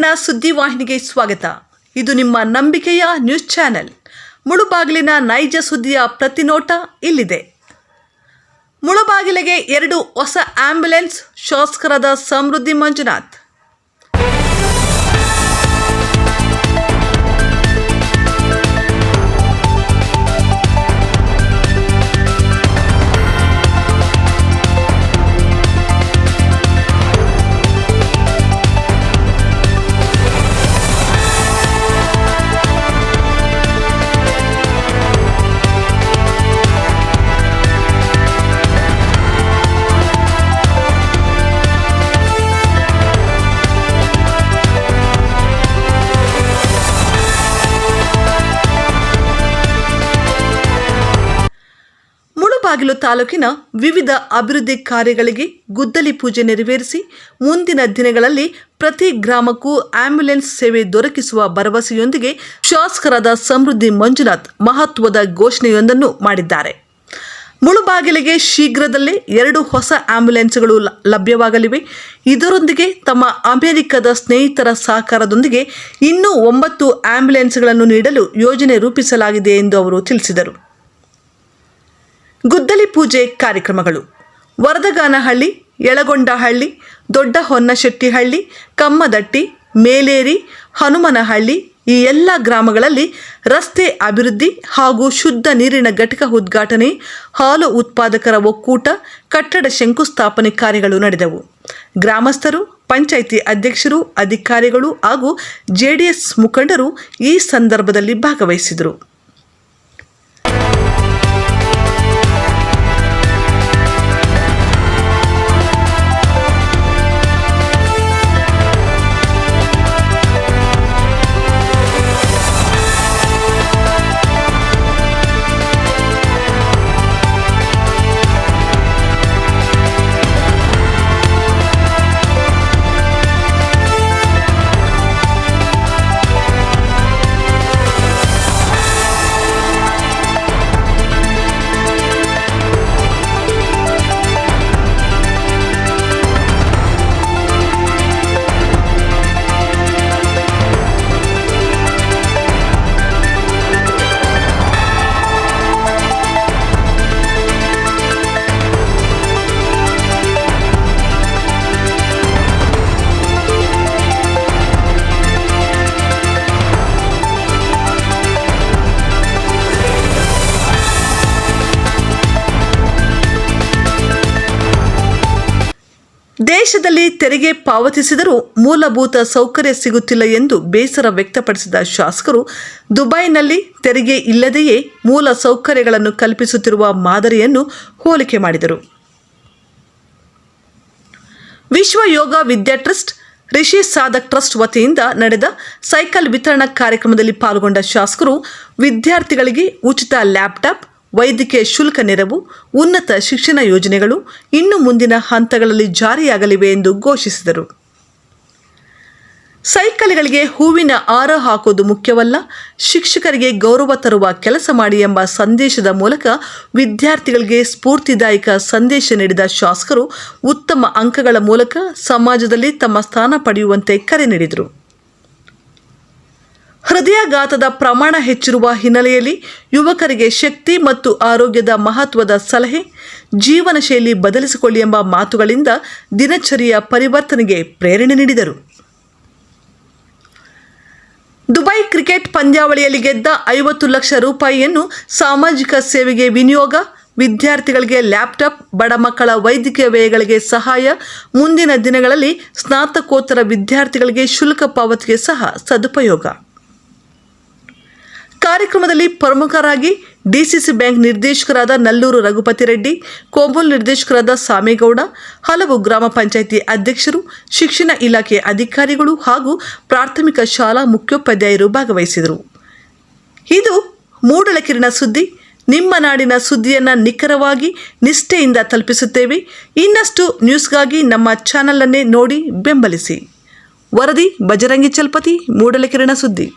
ಮೂಡಲಕಿರಣ ಸುದ್ದಿವಾಹಿನಿಗೆ ಸ್ವಾಗತ. ಇದು ನಿಮ್ಮ ನಂಬಿಕೆಯ ನ್ಯೂಸ್ ಚಾನೆಲ್. ಮುಳುಬಾಗಿಲಿನ ನೈಜ ಸುದ್ದಿಯ ಪ್ರತಿನೋಟ ಇಲ್ಲಿದೆ. ಮುಳುಬಾಗಿಲಿಗೆ ಎರಡು ಹೊಸ ಆಂಬ್ಯುಲೆನ್ಸ್, ಶಾಸಕರಾದ ಸಮೃದ್ಧಿ ಮಂಜುನಾಥ್ ಮುಳುಬಾಗಿಲು ತಾಲೂಕಿನ ವಿವಿಧ ಅಭಿವೃದ್ಧಿ ಕಾರ್ಯಗಳಿಗೆ ಗುದ್ದಲಿ ಪೂಜೆ ನೆರವೇರಿಸಿ ಮುಂದಿನ ದಿನಗಳಲ್ಲಿ ಪ್ರತಿ ಗ್ರಾಮಕ್ಕೂ ಆಂಬ್ಯುಲೆನ್ಸ್ ಸೇವೆ ದೊರಕಿಸುವ ಭರವಸೆಯೊಂದಿಗೆ ಶಾಸಕರಾದ ಸಮೃದ್ಧಿ ಮಂಜುನಾಥ್ ಮಹತ್ವದ ಘೋಷಣೆಯೊಂದನ್ನು ಮಾಡಿದ್ದಾರೆ. ಮುಳುಬಾಗಿಲಿಗೆ ಶೀಘ್ರದಲ್ಲೇ ಎರಡು ಹೊಸ ಆಂಬ್ಯುಲೆನ್ಸ್ಗಳು ಲಭ್ಯವಾಗಲಿವೆ. ಇದರೊಂದಿಗೆ ತಮ್ಮ ಅಮೆರಿಕದ ಸ್ನೇಹಿತರ ಸಹಕಾರದೊಂದಿಗೆ ಇನ್ನೂ ಒಂಬತ್ತು ಆಂಬ್ಯುಲೆನ್ಸ್ಗಳನ್ನು ನೀಡಲು ಯೋಜನೆ ರೂಪಿಸಲಾಗಿದೆ ಎಂದು ಅವರು ತಿಳಿಸಿದರು. ಗುದ್ದಲಿ ಪೂಜೆ ಕಾರ್ಯಕ್ರಮಗಳು. ವರದಗಾನಹಳ್ಳಿ, ಯಳಗೊಂಡಹಳ್ಳಿ ದೊಡ್ಡ ಹೊನ್ನಶೆಟ್ಟಿಹಳ್ಳಿ ಕಮ್ಮದಟ್ಟಿ, ಮೇಲೇರಿ, ಹನುಮನಹಳ್ಳಿ ಈ ಎಲ್ಲ ಗ್ರಾಮಗಳಲ್ಲಿ ರಸ್ತೆ ಅಭಿವೃದ್ಧಿ ಹಾಗೂ ಶುದ್ಧ ನೀರಿನ ಘಟಕ ಉದ್ಘಾಟನೆ, ಹಾಲು ಉತ್ಪಾದಕರ ಒಕ್ಕೂಟ, ಕಟ್ಟಡ ಶಂಕುಸ್ಥಾಪನೆ ಕಾರ್ಯಗಳು ನಡೆದವು. ಗ್ರಾಮಸ್ಥರು, ಪಂಚಾಯಿತಿ ಅಧ್ಯಕ್ಷರು, ಅಧಿಕಾರಿಗಳು ಹಾಗೂ ಜೆಡಿಎಸ್ ಮುಖಂಡರು ಈ ಸಂದರ್ಭದಲ್ಲಿ ಭಾಗವಹಿಸಿದರು. ದೇಶದಲ್ಲಿ ತೆರಿಗೆ ಪಾವತಿಸಿದರೂ ಮೂಲಭೂತ ಸೌಕರ್ಯ ಸಿಗುತ್ತಿಲ್ಲ ಎಂದು ಬೇಸರ ವ್ಯಕ್ತಪಡಿಸಿದ ಶಾಸಕರು, ದುಬೈನಲ್ಲಿ ತೆರಿಗೆ ಇಲ್ಲದೆಯೇ ಮೂಲ ಸೌಕರ್ಯಗಳನ್ನು ಕಲ್ಪಿಸುತ್ತಿರುವ ಮಾದರಿಯನ್ನು ಹೋಲಿಕೆ ಮಾಡಿದರು. ವಿಶ್ವ ಯೋಗ ವಿದ್ಯಾ ಟ್ರಸ್ಟ್, ರಿಷಿ ಸಾಧಕ್ ಟ್ರಸ್ಟ್ ವತಿಯಿಂದ ನಡೆದ ಸೈಕಲ್ ವಿತರಣಾ ಕಾರ್ಯಕ್ರಮದಲ್ಲಿ ಪಾಲ್ಗೊಂಡ ಶಾಸಕರು, ವಿದ್ಯಾರ್ಥಿಗಳಿಗೆ ಉಚಿತ ಲ್ಯಾಪ್ಟಾಪ್ ವೈದ್ಯಕೀಯ ಶುಲ್ಕ ನೆರವು, ಉನ್ನತ ಶಿಕ್ಷಣ ಯೋಜನೆಗಳು ಇನ್ನು ಮುಂದಿನ ಹಂತಗಳಲ್ಲಿ ಜಾರಿಯಾಗಲಿವೆ ಎಂದು ಘೋಷಿಸಿದರು. ಸೈಕಲ್ಗಳಿಗೆ ಹೂವಿನ ಹಾರ ಹಾಕೋದು ಮುಖ್ಯವಲ್ಲ, ಶಿಕ್ಷಕರಿಗೆ ಗೌರವ ತರುವ ಕೆಲಸ ಮಾಡಿ ಎಂಬ ಸಂದೇಶದ ಮೂಲಕ ವಿದ್ಯಾರ್ಥಿಗಳಿಗೆ ಸ್ಫೂರ್ತಿದಾಯಕ ಸಂದೇಶ ನೀಡಿದ ಶಾಸಕರು ಉತ್ತಮ ಅಂಕಗಳ ಮೂಲಕ ಸಮಾಜದಲ್ಲಿ ತಮ್ಮ ಸ್ಥಾನ ಪಡೆಯುವಂತೆ ಕರೆ ನೀಡಿದರು. ಹೃದಯಾಘಾತದ ಪ್ರಮಾಣ ಹೆಚ್ಚಿರುವ ಹಿನ್ನೆಲೆಯಲ್ಲಿ ಯುವಕರಿಗೆ ಶಕ್ತಿ ಮತ್ತು ಆರೋಗ್ಯದ ಮಹತ್ವದ ಸಲಹೆ ಜೀವನ ಶೈಲಿ ಬದಲಿಸಿಕೊಳ್ಳಿ ಎಂಬ ಮಾತುಗಳಿಂದ ದಿನಚರಿಯ ಪರಿವರ್ತನೆಗೆ ಪ್ರೇರಣೆ ನೀಡಿದರು. ದುಬೈ ಕ್ರಿಕೆಟ್ ಪಂದ್ಯಾವಳಿಯಲ್ಲಿ ಗೆದ್ದ ಐವತ್ತು ಲಕ್ಷ ರೂಪಾಯಿಯನ್ನು ಸಾಮಾಜಿಕ ಸೇವೆಗೆ ವಿನಿಯೋಗ, ವಿದ್ಯಾರ್ಥಿಗಳಿಗೆ ಲ್ಯಾಪ್ಟಾಪ್, ಬಡ ಮಕ್ಕಳ ವೈದ್ಯಕೀಯ ವ್ಯಯಗಳಿಗೆ ಸಹಾಯ, ಮುಂದಿನ ದಿನಗಳಲ್ಲಿ ಸ್ನಾತಕೋತ್ತರ ವಿದ್ಯಾರ್ಥಿಗಳಿಗೆ ಶುಲ್ಕ ಪಾವತಿಗೆ ಸಹ ಸದುಪಯೋಗ. ಕಾರ್ಯಕ್ರಮದಲ್ಲಿ ಪ್ರಮುಖರಾಗಿ ಡಿಸಿಸಿ ಬ್ಯಾಂಕ್ ನಿರ್ದೇಶಕರಾದ ನಲ್ಲೂರು ರಘುಪತಿ ರೆಡ್ಡಿ, ಕೋಮಲ್ ನಿರ್ದೇಶಕರಾದ ಸಾಮೇಗೌಡ ಹಲವು ಗ್ರಾಮ ಪಂಚಾಯಿತಿ ಅಧ್ಯಕ್ಷರು, ಶಿಕ್ಷಣ ಇಲಾಖೆ ಅಧಿಕಾರಿಗಳು ಹಾಗೂ ಪ್ರಾಥಮಿಕ ಶಾಲಾ ಮುಖ್ಯೋಪಾಧ್ಯಾಯರು ಭಾಗವಹಿಸಿದರು. ಇದು ಮೂಡಲಕಿರಣ ಸುದ್ದಿ. ನಿಮ್ಮ ನಾಡಿನ ಸುದ್ದಿಯನ್ನು ನಿಖರವಾಗಿ ನಿಷ್ಠೆಯಿಂದ ತಲುಪಿಸುತ್ತೇವೆ. ಇನ್ನಷ್ಟು ನ್ಯೂಸ್ಗಾಗಿ ನಮ್ಮ ಚಾನಲನ್ನೇ ನೋಡಿ ಬೆಂಬಲಿಸಿ. ವರದಿ, ಬಜರಂಗಿ ಚಲ್ಪತಿ ಮೂಡಲಕಿರಣ ಸುದ್ದಿ.